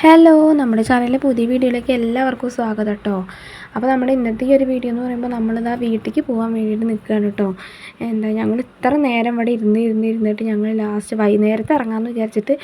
Hello നമ്മുടെ ചാനലിലെ പുതിയ വീഡിയോയിലേക്ക് എല്ലാവർക്കും സ്വാഗതം കേട്ടോ അപ്പോൾ നമ്മുടെ ഇന്നത്തെ ഈ ഒരു വീഡിയോ എന്ന് പറയുമ്പോൾ നമ്മളിതാ വീട്ടിലേക്ക് പോകാൻ വേണ്ടിയിട്ട് നിൽക്കുകയാണ് കേട്ടോ എന്താ ഞങ്ങൾ ഇത്ര നേരം ഇവിടെ ഇരുന്ന് ഇരുന്ന് ഇരുന്നിട്ട് ഞങ്ങൾ ലാസ്റ്റ് വൈകുന്നേരത്തെ ഇറങ്ങാമെന്ന് വിചാരിച്ചിട്ട്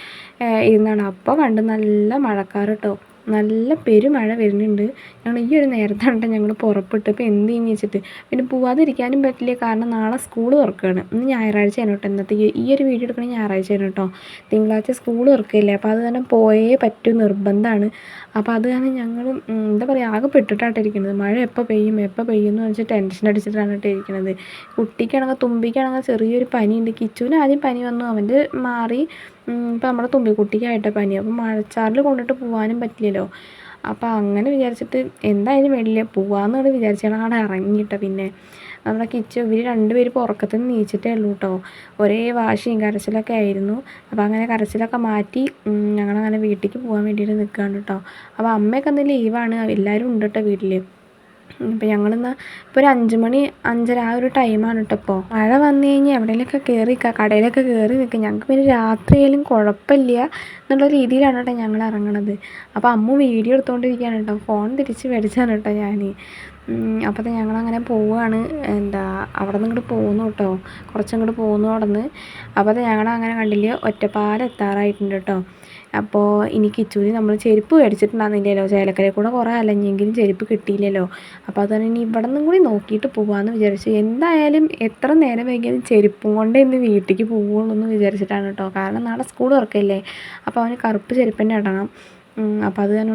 ഇരുന്നാണ്. അപ്പോൾ കണ്ട് നല്ല മഴക്കാർ കേട്ടോ നല്ല പെരുമഴ വരുന്നുണ്ട്. ഞങ്ങൾ ഈ ഒരു നേരത്താണ് ഞങ്ങൾ പുറപ്പെട്ടു ഇപ്പോൾ എന്ത് ചെയ്യുന്നു വെച്ചിട്ട്? പിന്നെ പോവാതിരിക്കാനും പറ്റില്ല. കാരണം നാളെ സ്കൂൾ തുറക്കുകയാണ്. ഇന്ന് ഞായറാഴ്ചയാണ് കേട്ടോ ഇന്നത്തെ ഈ ഒരു വീഡിയോ എടുക്കണ ഞായറാഴ്ചയാണ് കേട്ടോ. തിങ്കളാഴ്ച സ്കൂൾ തുറക്കില്ല അപ്പോൾ അത് തന്നെ പോയേ പറ്റൂ നിർബന്ധമാണ്. അപ്പോൾ അത് കാരണം ഞങ്ങൾ എന്താ പറയുക ആകെ പെട്ടിട്ടാട്ടോ ഇരിക്കുന്നത്. മഴ എപ്പോൾ പെയ്യും എപ്പോൾ പെയ്യും എന്ന് വെച്ചാൽ ടെൻഷൻ അടിച്ചിട്ടാണ് കേട്ടോ ഇരിക്കുന്നത്. കുട്ടിക്കാണെങ്കിൽ തുമ്പിക്കാണെങ്കിൽ ചെറിയൊരു പനിയുണ്ട്. കിച്ചുവിന് ആദ്യം പനി വന്നു. അവന്റെ മാറി ഇപ്പോൾ നമ്മുടെ തുമ്പിക്കുട്ടിക്കായിട്ട് പനി. അപ്പം മഴച്ചാറിൽ കൊണ്ടിട്ട് പോകാനും പറ്റില്ലല്ലോ. അപ്പോൾ അങ്ങനെ വിചാരിച്ചിട്ട് എന്തായാലും വെളിയിൽ പോവാമെന്നാണ് വിചാരിച്ചാണ് അവിടെ ഇറങ്ങിയിട്ടോ പിന്നെ. നമ്മുടെ കിച്ചു ഇവർ രണ്ടുപേരും ഇപ്പോൾ നിന്ന് നീച്ചിട്ടേ ഉള്ളൂ കേട്ടോ ഒരേ വാശിയും കരച്ചിലൊക്കെ ആയിരുന്നു. അപ്പോൾ അങ്ങനെ കരച്ചിലൊക്കെ മാറ്റി ഞങ്ങളങ്ങനെ വീട്ടിലേക്ക് പോകാൻ വേണ്ടിയിട്ട് നിൽക്കുകയാണ് കേട്ടോ അപ്പോൾ അമ്മയൊക്കെ അന്ന് ലീവാണ് എല്ലാവരും ഉണ്ട് കേട്ടോ വീട്ടിൽ ഇപ്പം ഞങ്ങളിന്ന് ഇപ്പോൾ ഒരു അഞ്ച് മണി അഞ്ചര ആ ഒരു ടൈമാണ് കേട്ടോ ഇപ്പോൾ മഴ വന്നു കഴിഞ്ഞാൽ എവിടെയെങ്കിലുമൊക്കെ കയറി കടയിലൊക്കെ കയറി നിൽക്കുക ഞങ്ങൾക്ക് പിന്നെ രാത്രിയായാലും കുഴപ്പമില്ല എന്നുള്ള രീതിയിലാണ് കേട്ടോ ഞങ്ങൾ ഇറങ്ങണത് അപ്പോൾ അമ്മ വീഡിയോ എടുത്തുകൊണ്ടിരിക്കുകയാണ് കേട്ടോ ഫോൺ തിരിച്ച് മേടിച്ചാണ് കേട്ടോ ഞാൻ അപ്പോൾ ഞങ്ങളങ്ങനെ പോവുകയാണ് എന്താ അവിടെ നിന്ന് ഇങ്ങോട്ട് പോകുന്നു കേട്ടോ കുറച്ചങ്ങോട്ട് പോകുന്നു അവിടെ നിന്ന് അപ്പോൾ ഞങ്ങളങ്ങനെ കണ്ടില്ല ഒറ്റപ്പാലം എത്താറായിട്ടുണ്ട് കേട്ടോ അപ്പോൾ ഇനി കിച്ചൂരി നമ്മൾ ചെരുപ്പ് മേടിച്ചിട്ടുണ്ടായിരുന്നില്ലല്ലോ ചേലക്കരയിൽ കൂടെ കുറേ അലഞ്ഞെങ്കിലും ചെരുപ്പ് കിട്ടിയില്ലല്ലോ. അപ്പോൾ അത് ഇനി ഇവിടെ നിന്നും കൂടി നോക്കിയിട്ട് പോകാമെന്ന് വിചാരിച്ചു. എന്തായാലും എത്ര നേരം വൈകിയാലും ചെരുപ്പും കൊണ്ട് ഇന്ന് വീട്ടിലേക്ക് പോവുള്ളൂ എന്ന് വിചാരിച്ചിട്ടാണ് കേട്ടോ. കാരണം നാളെ സ്കൂൾ തുറക്കല്ലേ. അപ്പോൾ അവന് കറുപ്പ് ചെരുപ്പ് തന്നെ ഇടണം. അപ്പോൾ അത് കാരണം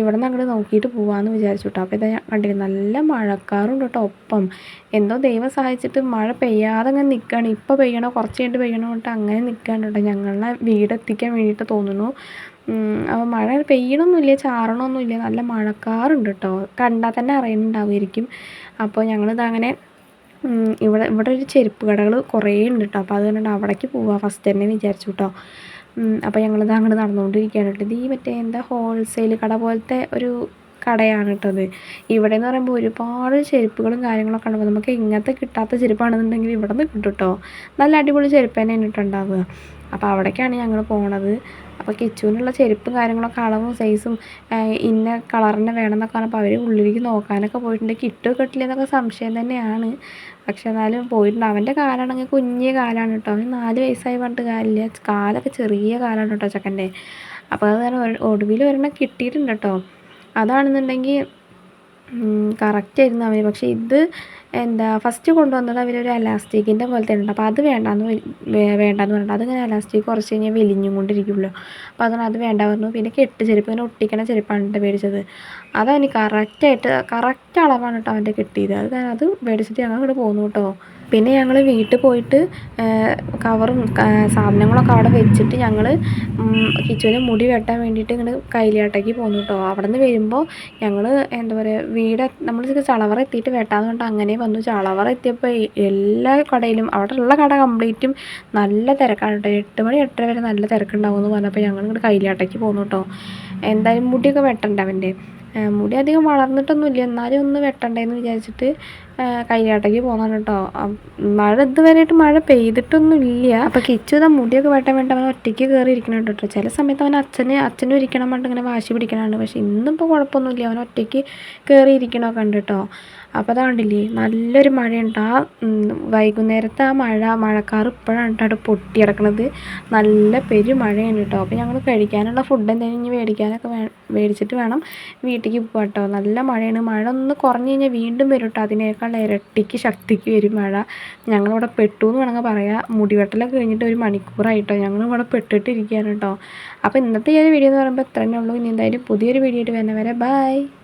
ഇവിടെ നിന്ന് അങ്ങോട്ട് നോക്കിയിട്ട് പോകാമെന്ന് വിചാരിച്ചു കേട്ടോ അപ്പോൾ ഇതാ കണ്ടില്ലേ നല്ല മഴക്കാറുണ്ട് കേട്ടോ ഒപ്പം. എന്തോ ദൈവം സഹായിച്ചിട്ട് മഴ പെയ്യാതെ അങ്ങനെ നിൽക്കുകയാണ് ഇപ്പോൾ പെയ്യണോ കുറച്ച് കഴിഞ്ഞിട്ട് പെയ്യണോ പറഞ്ഞിട്ട് അങ്ങനെ നിൽക്കുകയാണ് കേട്ടോ. ഞങ്ങളെ വീടെത്തിക്കാൻ വേണ്ടിയിട്ട് തോന്നുന്നു. അപ്പോൾ മഴ പെയ്യണമൊന്നുമില്ല ചാറണമൊന്നുമില്ല നല്ല മഴക്കാറുണ്ട് കേട്ടോ. കണ്ടാൽ തന്നെ അറിയുന്നുണ്ടാവുമായിരിക്കും. അപ്പോൾ ഞങ്ങളിത് അങ്ങനെ ഇവിടെ ഇവിടെ ഒരു ചെരുപ്പ് കടകൾ കുറേ ഉണ്ട് കേട്ടോ. അപ്പോൾ അത് കണ്ടിട്ട് അവിടേക്ക് പോവാം ഫസ്റ്റ് തന്നെ വിചാരിച്ചു കേട്ടോ. അപ്പോൾ ഞങ്ങളിത് അങ്ങോട്ട് നടന്നുകൊണ്ടിരിക്കുകയാണ് കേട്ടോ. ഇത് ഈ മറ്റേ എന്താ ഹോൾസെയിൽ കട പോലത്തെ ഒരു കടയാണ് കേട്ടോ അത് ഇവിടെ എന്ന് പറയുമ്പോൾ ഒരുപാട് ചെരുപ്പുകളും കാര്യങ്ങളൊക്കെ ഉണ്ടാവും നമുക്ക് ഇങ്ങനത്തെ കിട്ടാത്ത ചെരുപ്പാണെന്നുണ്ടെങ്കിൽ ഇവിടെ നിന്ന് കിട്ടും കേട്ടോ. നല്ല അടിപൊളി ചെരുപ്പ് തന്നെയാണ് കേട്ടോ അപ്പോൾ അവിടേക്കാണ് ഞങ്ങൾ പോണത്. അപ്പോൾ കിച്ചുവിനുള്ള ചെരുപ്പും കാര്യങ്ങളൊക്കെ അളവും സൈസും ഇന്ന കളറിനെ വേണമെന്നൊക്കെ പറഞ്ഞപ്പോൾ അവർ ഉള്ളിലേക്ക് നോക്കാനൊക്കെ പോയിട്ടുണ്ട്. കിട്ടുമോ കിട്ടില്ല എന്നൊക്കെ സംശയം തന്നെയാണ്. പക്ഷെ എന്നാലും പോയിട്ടുണ്ട്. അവന്റെ കാലാണെങ്കിൽ കുഞ്ഞിയ കാലാണ് കേട്ടോ. അവന് നാല് വയസ്സായി പറഞ്ഞിട്ട് കാലില്ല കാലൊക്കെ ചെറിയ കാലാണ് കേട്ടോ ചെക്കന്റെ. അപ്പോൾ അത് കാരണം ഒടുവിൽ ഒരെണ്ണം കിട്ടിയിട്ടുണ്ട് കേട്ടോ. അതാണെന്നുണ്ടെങ്കിൽ കറക്റ്റായിരുന്നു അവന്. പക്ഷേ ഇത് എന്താ ഫസ്റ്റ് കൊണ്ടുവന്നത് അവരൊരു അലാസ്റ്റിക്കിന്റെ പോലത്തെ ഉണ്ട് അപ്പോൾ അത് വേണ്ടാന്ന് വേണ്ടാന്ന് പറഞ്ഞിട്ട് അതിങ്ങനെ അലാസ്റ്റിക് കുറച്ച് കഴിഞ്ഞാൽ വലിഞ്ഞും കൊണ്ടിരിക്കുമല്ലോ അപ്പോൾ അതുകൊണ്ട് അത് വേണ്ട പറഞ്ഞു. പിന്നെ കെട്ട് ചെരുപ്പ് ഇങ്ങനെ ഒട്ടിക്കണ ചെരുപ്പാണ് കേട്ടോ മേടിച്ചത് അതവന് കറക്റ്റായിട്ട് കറക്റ്റ് അളവാണ് കേട്ടോ അവന്റെ കിട്ടിയത്. അത് അത് മേടിച്ചിട്ട് ഞങ്ങൾ ഇവിടെ പോന്നു കേട്ടോ. പിന്നെ ഞങ്ങൾ വീട്ടിൽ പോയിട്ട് കവറും സാധനങ്ങളൊക്കെ അവിടെ വെച്ചിട്ട് ഞങ്ങൾ കിച്ചുവിന് മുടി വെട്ടാൻ വേണ്ടിയിട്ട് ഇങ്ങനെ കൈലിയാട്ടേക്ക് പോന്നു കേട്ടോ. അവിടെ നിന്ന് വരുമ്പോൾ ഞങ്ങൾ എന്താ പറയുക വീട് നമ്മൾ ചളവറ എത്തിയിട്ട് വെട്ടാന്ന് പറഞ്ഞിട്ട് അങ്ങനെ വന്നു. ചളവറ എത്തിയപ്പോൾ എല്ലാ കടയിലും അവിടെ ഉള്ള കട കംപ്ലീറ്റും നല്ല തിരക്കാണ് കേട്ടോ. എട്ട് മണി എട്ടര വരെ നല്ല തിരക്കുണ്ടാവും എന്ന് പറഞ്ഞപ്പോൾ ഞങ്ങൾ ഇങ്ങോട്ട് കയ്യിലാട്ടയ്ക്ക് പോന്നു കേട്ടോ. എന്തായാലും മുടിയൊക്കെ വെട്ടണ്ട അവന്റെ മുടി അധികം വളർന്നിട്ടൊന്നുമില്ല. എന്നാലും ഒന്ന് വെട്ടണ്ടേന്ന് വിചാരിച്ചിട്ട് കയ്യിലാട്ടയ്ക്ക് പോകുന്നതാണ് കേട്ടോ. മഴ ഇതുവരെയായിട്ട് മഴ പെയ്തിട്ടൊന്നുമില്ല. അപ്പോൾ കിച്ചു ഇതാ മുടിയൊക്കെ വെട്ടാൻ വേണ്ടി അവൻ ഒറ്റയ്ക്ക് കയറി ഇരിക്കണുണ്ട് കേട്ടോ. ചില സമയത്ത് അവൻ അച്ഛനെ അച്ഛനും ഇരിക്കണം പറഞ്ഞിട്ട് ഇങ്ങനെ വാശി പിടിക്കണുണ്ട് പക്ഷേ ഇന്നിപ്പോൾ കുഴപ്പമൊന്നുമില്ല. അവൻ ഒറ്റയ്ക്ക് കയറി ഇരിക്കണമൊക്കെ ഉണ്ട് കേട്ടോ. അപ്പോൾ അതാണ്ടില്ലേ നല്ലൊരു മഴയുണ്ട്. ആ വൈകുന്നേരത്തെ ആ മഴ മഴക്കാർ ഇപ്പോഴാണ് കേട്ടോ അവിടെ പൊട്ടിയിടക്കണത് നല്ല പെരുമഴയാണ് കേട്ടോ. അപ്പോൾ ഞങ്ങൾ കഴിക്കാനുള്ള ഫുഡ് എന്തെങ്കിലും ഇനി മേടിക്കാനൊക്കെ മേടിച്ചിട്ട് വേണം വീട്ടിലേക്ക് പോകാം കേട്ടോ. നല്ല മഴയാണ്. മഴ ഒന്ന് കുറഞ്ഞു കഴിഞ്ഞാൽ വീണ്ടും വരും കേട്ടോ. അതിനേക്കാൾ ഇരട്ടിക്ക് ശക്തിക്ക് വരും മഴ. ഞങ്ങളിവിടെ പെട്ടു എന്ന് വേണമെങ്കിൽ പറയാം. മുടിവെട്ടലൊക്കെ കഴിഞ്ഞിട്ട് ഒരു മണിക്കൂറായിട്ടോ ഞങ്ങൾ ഇവിടെ പെട്ടിട്ടിരിക്കുകയാണ് കേട്ടോ. അപ്പോൾ ഇന്നത്തെ ഈ ഒരു വീഡിയോ എന്ന് പറയുമ്പോൾ ഇത്ര തന്നെ ഉള്ളൂ. ഇനി എന്തായാലും പുതിയൊരു വീഡിയോ ആയിട്ട് വരുന്നവരെ ബൈ